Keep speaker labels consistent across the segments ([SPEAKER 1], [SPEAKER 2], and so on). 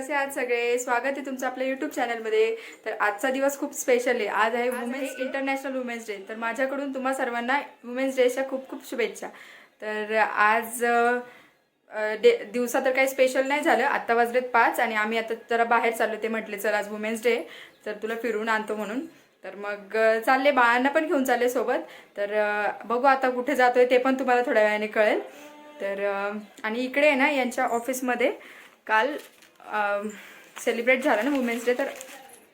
[SPEAKER 1] कसे आहात सगळे? स्वागत आहे तुमचं आपल्या युट्यूब चॅनलमध्ये तर आजचा दिवस खूप स्पेशल आहे. आज आहे वुमेन्स इंटरनॅशनल वुमेन्स डे तर माझ्याकडून तुम्हा सर्वांना वुमेन्स डेच्या खूप खूप शुभेच्छा. तर आज डे दिवसा तर काही स्पेशल नाही झालं. आत्ता वाजलेत पाच आणि आम्ही आता जरा बाहेर चाललो ते म्हटले चल आज वुमेन्स डे तर तुला फिरून आणतो म्हणून. तर मग चालले बाळांना पण घेऊन चालले सोबत. तर बघू आता कुठे जातोय ते पण तुम्हाला थोड्या वेळाने कळेल. तर आणि इकडे आहे ना यांच्या ऑफिसमध्ये काल सेलिब्रेट झालं ना वुमेन्स डे तर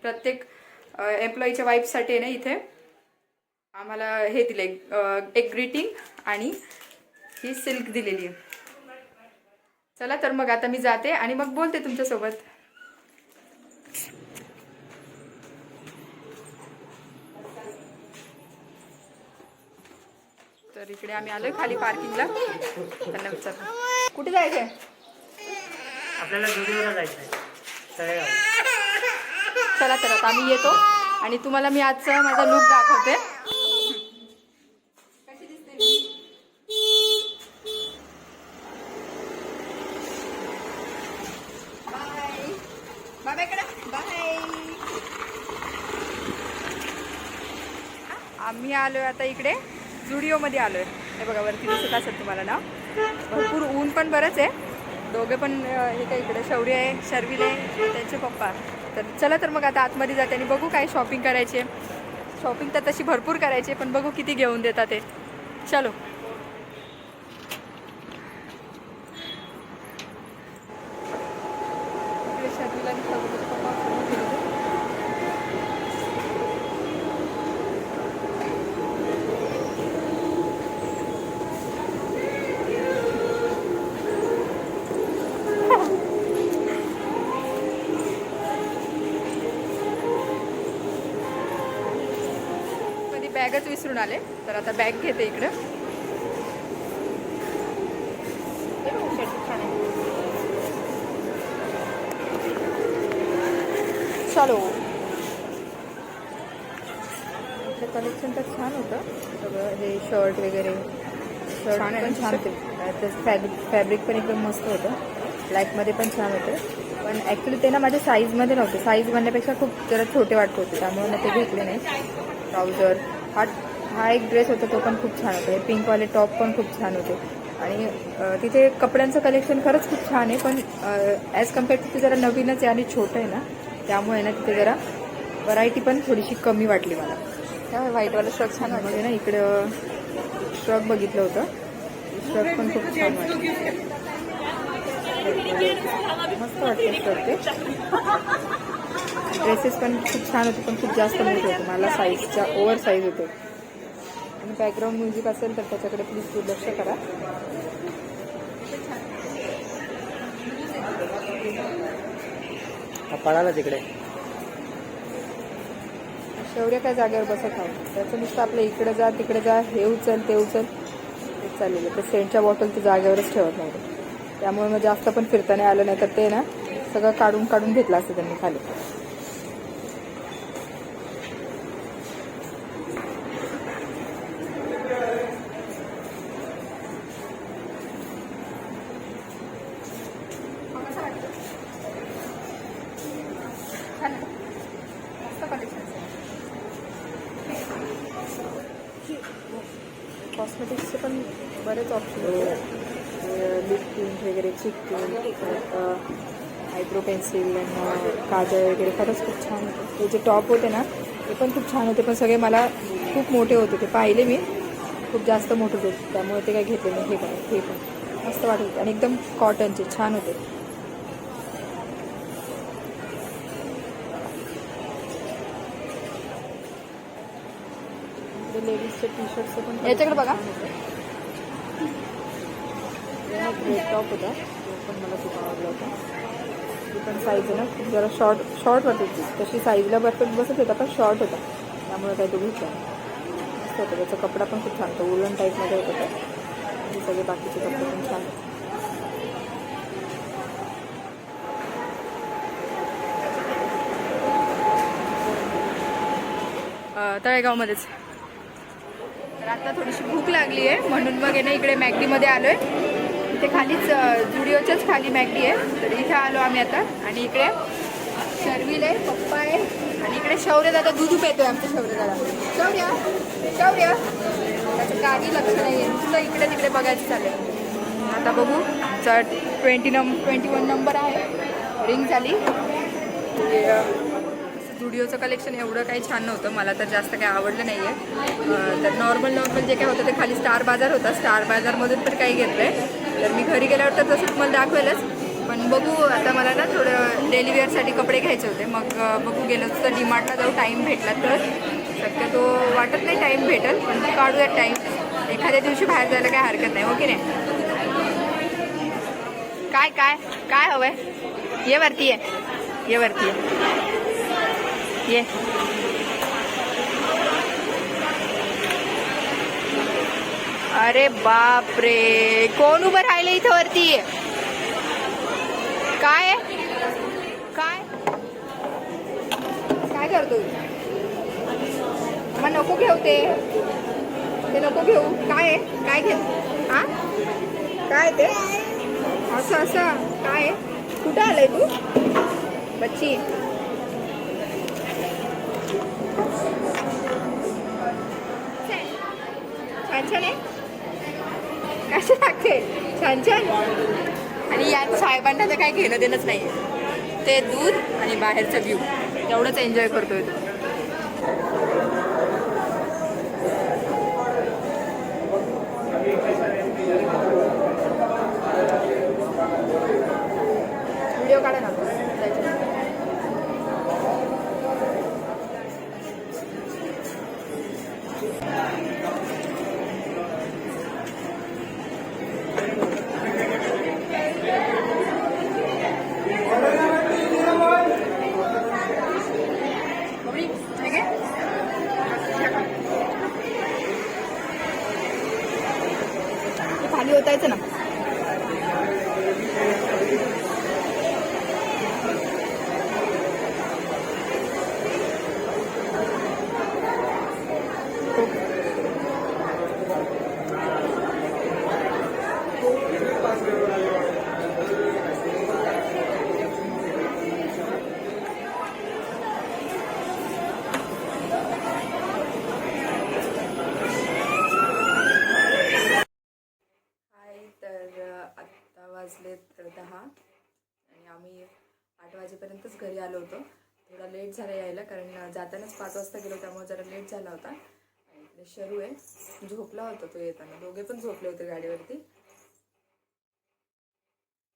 [SPEAKER 1] प्रत्येक एम्प्लॉईच्या वाईफसाठी आहे ना इथे. आम्हाला हे दिले एक ग्रीटिंग आणि ही सिल्क दिलेली आहे. चला तर मग आता मी जाते आणि मग बोलते तुमच्यासोबत. तर इकडे आम्ही आलोय खाली पार्किंगला त्यांना विचार कुठे जायचंय?
[SPEAKER 2] आपल्याला जुडीवर जायचं आहे तळेगाव
[SPEAKER 1] चला तर आता आम्ही येतो. आणि तुम्हाला मी आजचा माझा लुक दाखवते. कशी दिसते मी? बाय. बाय इकडे बाय. आम्ही आलोय आता इकडे. जुडिओमध्ये आलोय. हे बघा वरती दिसत असेल तुम्हाला ना भरपूर ऊन पण बरंच आहे. दोघे पण हे काय इकडे शौर्य आहे शर्विल आहे त्यांचे पप्पा. तर चला तर मग आता आतमध्ये जाते आणि बघू काय शॉपिंग करायचे. शॉपिंग तर तशी भरपूर करायची आहे, पण बघू किती घेऊन देतात ते. चलो. बॅगच विसरून आले. तर आता बॅग घेते इकडं. चलो. इथलं कलेक्शन तर छान होतं. सगळं हे शर्ट वगैरे. शर्ट पण
[SPEAKER 3] ना?
[SPEAKER 1] छान. होते. त्याचं फॅब्रिक फॅब्रिक पण एकदम मस्त होतं. ब्लॅकमध्ये पण छान होते. पण ॲक्च्युली ते ना माझ्या साईजमध्ये नव्हते. साईज म्हणण्यापेक्षा खूप जरा छोटे वाटत होते. त्यामुळे मी ते घेतले नाही. ट्राउझर हा हा एक ड्रेस होता तो पण खूप छान होता. हे पिंकवाले टॉप पण खूप छान होते. आणि तिथे कपड्यांचं कलेक्शन खरंच खूप छान आहे पण ॲज कंपेअर टू ते जरा नवीनच आहे आणि छोटं आहे ना त्यामुळे ना तिथे जरा व्हरायटी पण थोडीशी कमी वाटली मला. त्यामुळे व्हाईटवाला श्रग छान वाटले. ना इकडं श्रग बघितलं होतं. श्रग पण खूप छान वाटलं. मस्त वाटतं ते. ड्रेसेस पण खूप छान होते पण खूप जास्त मोठे होते. मला साईजच्या ओव्हर साईज होते. आणि बॅकग्राऊंड म्युझिक असेल तर त्याच्याकडे प्लीज दुर्लक्ष करा.
[SPEAKER 2] पळाला तिकडे.
[SPEAKER 1] शेवढ्या काय जागेवर बसत आहोत त्याचं नुसतं आपलं इकडे जा तिकडे जा हे उचल ते उचल. तेच चाललेलं. ते सेंटच्या बॉटल ते जागेवरच ठेवत नव्हते. त्यामुळे मग जास्त पण फिरता नाही आलं नाही तर ते ना सगळं काढून काढून घेतलं असतं त्यांनी खाली. कॉस्मेटिक्सचे पण बरेच ऑप्शन होते लिप टिंट वगैरे चिक टिंट आयब्रो पेन्सिल आणि काजळ वगैरे. खरंच खूप छान होते. ते जे टॉप होते ना ते पण खूप छान होते. पण सगळे मला खूप मोठे होते. ते पाहिले मी. खूप जास्त मोठे होते. त्यामुळे ते काय घेतले नाही. हे काय हे पण. मस्त वाटत होते. आणि एकदम कॉटनचे छान होते. लेडीजचे टी शर्टचे पण याच्याकडे बघा. टॉप होता. तो पण मला खूप आवडला होता. ती पण साईज आहे ना खूप जरा शॉर्ट शॉर्ट वाटत होती. तशी साईजला परफेक्ट बसत होता पण शॉर्ट होता. त्यामुळे काही तो घेतला. मस्त होता. त्याचा कपडा पण खूप छान होता. वुलन टाईपमध्ये होता तो. आणि सगळे बाकीचे कपडे पण छान होते. तळेगावमध्येच. तर आता थोडीशी भूक लागली आहे. म्हणून मग आहे ना इकडे मॅगडीमध्ये आलो आहे इथे खालीच जुडिओच्याच खाली मॅगडी आहे. तर इथे आलो आम्ही आता. आणि इकडे शर्विल आहे पप्पा आहे. आणि इकडे शौर्य दादा दूध पेतो आहे आमच्या शौर्य दादा. शौर्य शौर्य. त्याचं काही लक्ष नाही आहे इकडे तिकडे बघायचं चालेल आता बघू. आमचा twenty number twenty one number आहे. रिंग झाली. म्हणजे, स्टुडिओचं कलेक्शन एवढं काही छान नव्हतं. मला तर जास्त काही आवडलं नाही आहे तर नॉर्मल नॉर्मल जे काय होतं ते खाली स्टार बाजार होता. स्टार बाजारमधून पण काही घेतलं आहे तर मी घरी गेल्यावर तर तसं तुम्हाला दाखवेलच. पण बघू आता मला ना थोडं डेली वेअरसाठी कपडे घ्यायचे होते. मग बघू गेलं तर डिमार्टला जाऊ टाईम भेटला तर. शक्यतो वाटत नाही टाईम भेटल पण काढूयात टाईम एखाद्या दिवशी बाहेर जायला काही हरकत नाही हो की नाही? काय काय? काय हवंय? ये वरती ये. ये वरती ये. ये। अरे बाप रे कोण उभं राहिलं इथं वरती? काय? काय? काय करतो मग नको घेऊ ते. ते नको घेऊ. काय आहे? काय घेऊ? हा? काय ते? असं असं. काय आहे? कुठं आलंय तू? बच्ची. छान आणि यात साहेबांना तर काही घेणं देणंच नाही. ते दूध आणि बाहेरचा व्ह्यू एवढंच एन्जॉय करतोय तो. व्हिडिओ काढा ना जायचं. बबडी, हे घे. ते खाली होतायचं ना हाय तर अ, आत्ता वाजलेत दहा आणि आम्ही आठ वाजेपर्यंतच घरी आलो होतो. थोडा लेट झाला यायला कारण जातानाच पाच वाजता गेलो त्यामुळे जरा लेट झाला होता. आणि इकडे शरू आहे. झोपला होता तो येताना. दोघे पण झोपले होते गाडीवरती.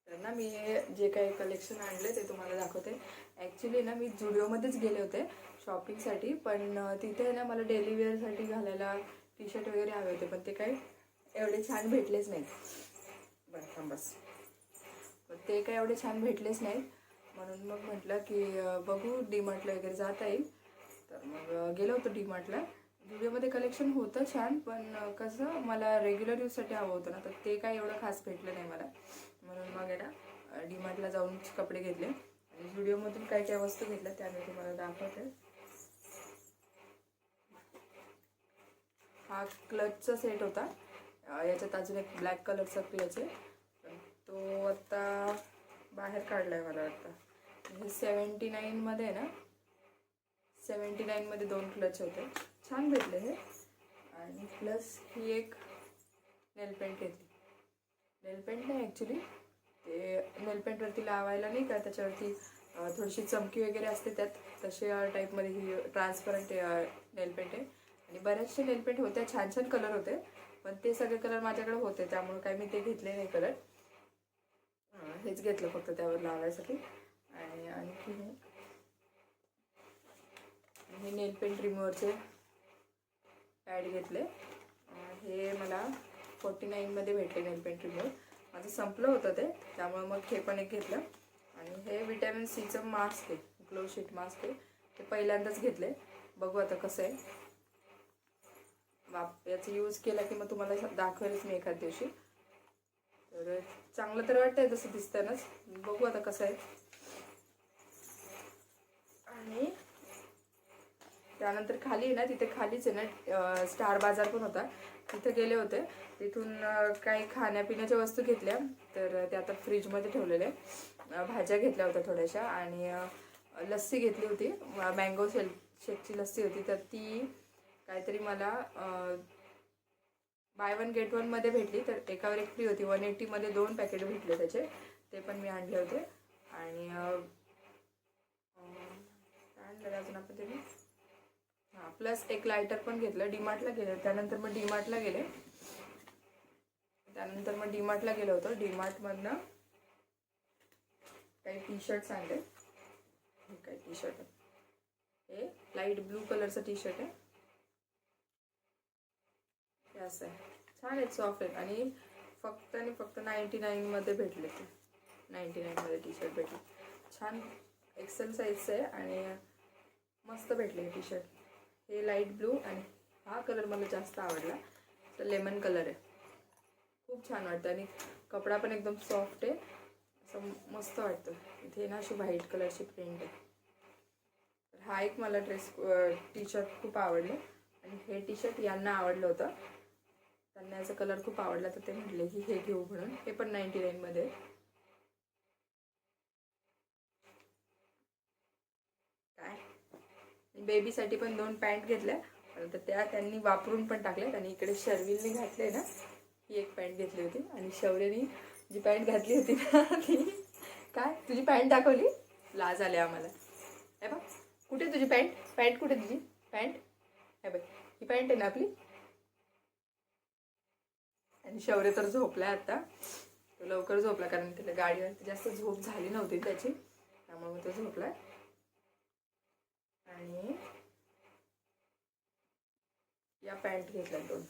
[SPEAKER 1] तर ना मी हे जे काही कलेक्शन आणले ते तुम्हाला दाखवते. ॲक्च्युली ना मी जुडिओमध्येच गेले होते शॉपिंगसाठी पण तिथे ना मला डेली वेअरसाठी घालायला टी शर्ट वगैरे हवे होते पण ते काही एवढे छान भेटलेच नाहीत. बरं थांब बस. ते काय एवढे छान भेटलेच नाहीत. म्हणून मग म्हटलं की बघू डीमार्टला वगैरे जाता येईल. तर मग गेलो होतो डीमार्टला व्हिडिओमध्ये कलेक्शन होतं छान पण कसं मला रेग्युलर यूजसाठी हवं होतं ना तर ते काय एवढं खास भेटलं नाही मला. म्हणून मग आहे डीमार्टला जाऊन कपडे घेतले. आणि व्हिडिओमधून काय काय वस्तू घेतल्या त्या मी तुम्हाला दाखवते. हा क्लचचा सेट होता. याच्यात अजून एक ब्लॅक कलरचा क्लच आहे. तो बाहेर काढलं आहे मला वाटतं. हे सेवन्टी नाईनमध्ये आहे ना? सेवन्टी नाईनमध्ये दोन क्लच होते. छान भेटले हे. आणि प्लस ही एक नेल पेंट घेतली. नेल पेंट नाही ॲक्च्युली ते नेलपेंटवरती लावायला नाही का? त्याच्यावरती थोडीशी चमकी वगैरे असते त्यात. तशा टाईपमध्ये ही ट्रान्सपरंट नेल पेंट आहे. आणि बऱ्याचशे नेलपेंट होत्या. छान छान कलर होते. पण ते सगळे कलर माझ्याकडे होते. त्यामुळे काय मी ते घेतले नाही कलर हेच घेतलं फक्त त्यावर लावायसाठी. आणि आणखी हे. नेल पेंट रिमूवरचे पॅड घेतले हे मला फोर्टी नाईनमध्ये भेटले नेल पेंट रिमूव्हर माझं संपलं होतं ते त्यामुळे मग हे पण एक घेतलं. आणि हे विटॅमिन सीचं मास्क आहे ग्लो शीट मास्क आहे. ते पहिल्यांदाच घेतले. बघू आता कसं आहे. वाप याचा यूज केला की मग तुम्हाला दाखवेलच मी एखाद दिवशी. तर चांगलं तर वाटतंय तसं दिसतानाच. बघू आता कसं आहे. आणि त्यानंतर खाली आहे ना तिथे खालीच आहे ना स्टार बाजार पण होता. तिथे गेले होते. तिथून काही खाण्यापिण्याच्या वस्तू घेतल्या. तर त्या आता फ्रीजमध्ये ठेवलेल्या भाज्या घेतल्या होत्या थोड्याशा आणि लस्सी घेतली होती. मँगो शेल शेकची लस्सी होती. तर ती काहीतरी मला बाय वन गेट वनमध्ये भेटली तर एकावर एक फ्री होती. वन एटीमध्ये दोन पॅकेट भेटले त्याचे. ते पण मी आणले होते. आणि काय आणलं अजून आपण तरी? हां प्लस एक लायटर पण घेतलं. डीमार्टला गेलं. त्यानंतर मग डीमार्टला गेले. त्यानंतर मग डीमार्टला गेलो होतो. डीमार्टमधनं काही टी शर्ट्स आणले. हे काय टी शर्ट हे लाइट ब्लू कलरचं टी शर्ट आहे. असं आहे. छान आहेत सॉफ्ट आहेत. आणि फक्त आणि फक्त नाईन्टी नाईनमध्ये भेटले ते. नाईन्टी नाईनमध्ये टी शर्ट भेटले. छान एक्सेल साईजचं आहे आणि मस्त भेटले हे टी शर्ट हे लाइट ब्लू आणि हा कलर मला जास्त आवडला. तर लेमन कलर आहे. खूप छान वाटतं आणि कपडा पण एकदम सॉफ्ट आहे. असं मस्त वाटतं. इथे ना अशी व्हाईट कलरची प्रिंट आहे. तर हा एक मला ड्रेस टी शर्ट खूप आवडले. आणि हे टी शर्ट यांना आवडलं होतं. त्यांना याचा कलर खूप आवडला तर ते म्हटले की हे घेऊ म्हणून. हे पण नाईन्टी नाईनमध्ये काय? बेबीसाठी पण दोन पॅन्ट घेतल्या. तर त्या त्यांनी वापरून पण टाकल्यात. आणि इकडे शर्विलने घातले ना ही एक पॅन्ट घेतली होती. आणि शौर्यनी जी पॅन्ट घातली होती ना ती काय? तुझी पॅन्ट दाखवली? लाज आले आम्हाला. हे बघ. कुठे तुझी पॅन्ट पॅन्ट कुठे तुझी? पॅन्ट हे बघ. ही पॅन्ट आहे ना आपली? आणि शौर्य तर झोपलाय आता. तो लवकर झोपला कारण त्याला गाडीवर जास्त झोप झाली नव्हती त्याची. त्यामुळे मग तो झोपलाय. आणि या पॅन्ट घेतल्या दोन.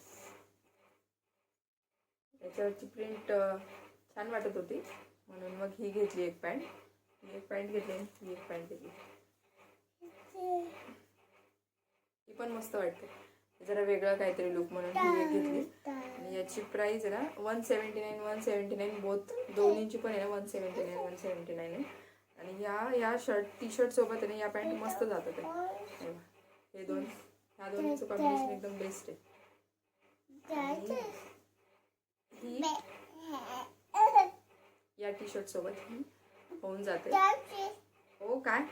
[SPEAKER 1] याच्यावरची प्रिंट छान वाटत होती. म्हणून मग ही घेतली एक पॅन्ट. ही एक पॅन्ट घेतली आणि ही एक पॅन्ट घेतली. ही पण मस्त वाटते. जरा वेगळं काहीतरी लुक म्हणून ही एक घेतली. याची प्राईज आहे ना one seventy nine one seventy nine both दोन्हीची पण आहे ना one seventy nine one seventy nine आहे. आणि या या शर्ट टी शर्ट सोबत आहे ना या पॅन्ट मस्त जातात आहे हे दोन ह्या दोन्हीचं कॉम्बिनेशन एकदम बेस्ट आहे. ही या टी शर्ट सोबत ही होऊन जाते. हो काय?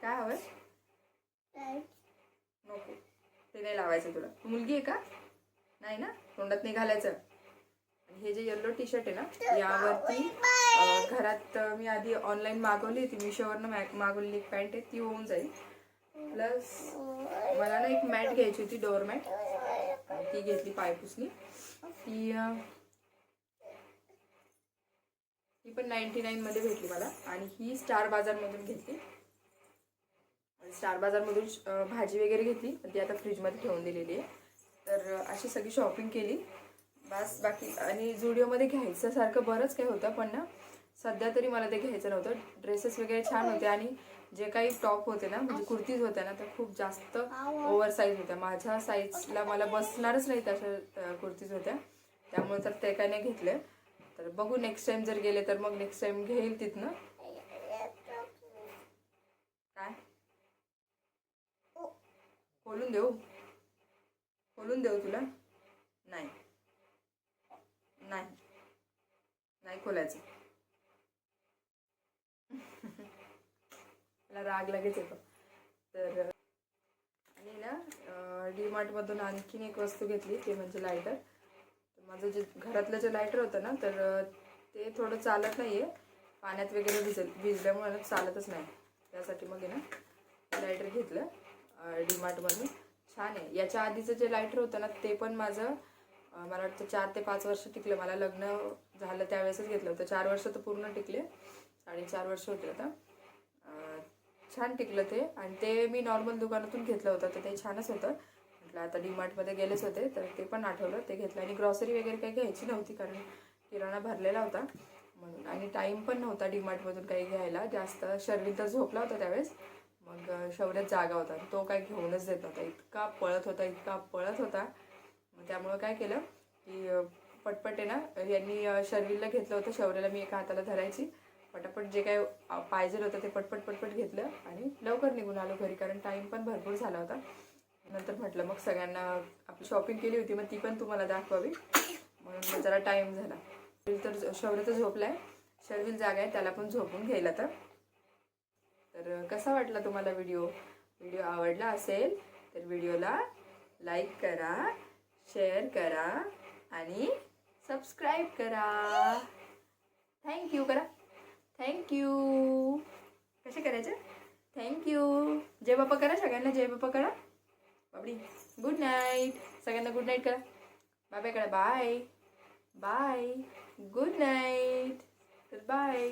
[SPEAKER 1] काय हवं? नको. ते नाही लावायचं तुला. मुलगी आहे का? नाही ना? तोंडात नाही घालायचं. आणि हे जे येल्लो टी शर्ट आहे ना यावरती घरात मी आधी ऑनलाईन मागवली होती. मिशोवरनं मागवलेली एक पॅन्ट आहे ती होऊन जाईल. प्लस मला ना एक मॅट घ्यायची होती डोअर मॅट ती घेतली पायपुसनी. ती ती पण नाईन्टी नाईनमध्ये भेटली मला. आणि ही स्टार बाजारमधून घेतली. स्टार बाजारमधून भाजी वगैरे घेतली. ती आता फ्रीजमध्ये ठेवून दिलेली आहे. तर अशी सगळी शॉपिंग केली. बस बाकी आणि जुडिओमध्ये घ्यायचं सारखं बरंच काही होतं पण ना सध्या तरी मला ते घ्यायचं नव्हतं. ड्रेसेस वगैरे छान होते आणि जे काही टॉप होते ना म्हणजे कुर्तीज होत्या ना त्या खूप जास्त ओव्हर साईज होत्या. माझ्या साईजला मला बसणारच नाही तशा कुर्तीज होत्या. त्यामुळे तर ते काय नाही घेतले. तर बघू नेक्स्ट टाइम जर गेले तर मग नेक्स्ट टाइम घेईल तिथनं. काय? खोलून देऊ. खोलून देऊ तुला. नाही. नाही. नाही खोलायचं. मला राग लगेच येतो. तर आणि ना डी मार्टमधून आणखीन एक वस्तू घेतली ते म्हणजे लायटर माझं जे घरातलं जे लायटर होतं ना तर ते थोडं चालत नाही आहे पाण्यात वगैरे भिजल भिजल्यामुळे चालतच नाही. त्यासाठी मग ना लायटर घेतलं डी मार्टमधून छान आहे. याच्या आधीचं जे लायटर होतं ना ते पण माझं मला वाटतं चार ते पाच वर्ष टिकलं. मला लग्न झालं त्यावेळेसच घेतलं होतं. चार वर्ष तर पूर्ण टिकले. साडेचार वर्ष होते आता. छान टिकलं ते. आणि ते मी नॉर्मल दुकानातून घेतलं होतं. तर ते छानच होतं. म्हटलं आता डीमार्टमध्ये गेलेच होते. तर ते पण आठवलं. ते घेतलं. आणि ग्रॉसरी वगैरे काही घ्यायची नव्हती कारण किराणा भरलेला होता. म्हणून. आणि टाईम पण नव्हता डीमार्टमधून काही घ्यायला. जास्त शर्विल तर झोपला होता त्यावेळेस. मग शौर्यात जागा होता. तो काय घेऊनच देत नव्हता इतका पळत होता इतका पळत होता. मग त्यामुळं काय केलं की पटपट आहे ना यांनी अं, शर्विलला घेतलं होतं. शौर्याला मी एका हाताला धरायची. पटापट जे काय पाहिजे होतं ते पटपट पटपट घेतलं आणि लवकर निघून आलो घरी. कारण टाईम पण भरपूर झाला होता. नंतर म्हटलं मग सगळ्यांना आपली शॉपिंग केली होती मग ती पण तुम्हाला दाखवावी. म्हणून मग जरा टाईम झाला. तर शौर्य तर आहे शर्विल जागा आहे त्याला पण झोपून घ्यायला तर तर कसा वाटला तुम्हाला व्हिडिओ? व्हिडिओ आवडला असेल तर व्हिडिओला लाईक करा शेअर करा आणि सबस्क्राईब करा. थँक्यू करा. थँक्यू कसे करायचे? थँक्यू जय बाप्पा करा सगळ्यांना जय बाप्पा करा. बाबडी गुड नाईट सगळ्यांना गुड नाईट करा. बाबाकडे करा बाय बाय गुड नाईट तर बाय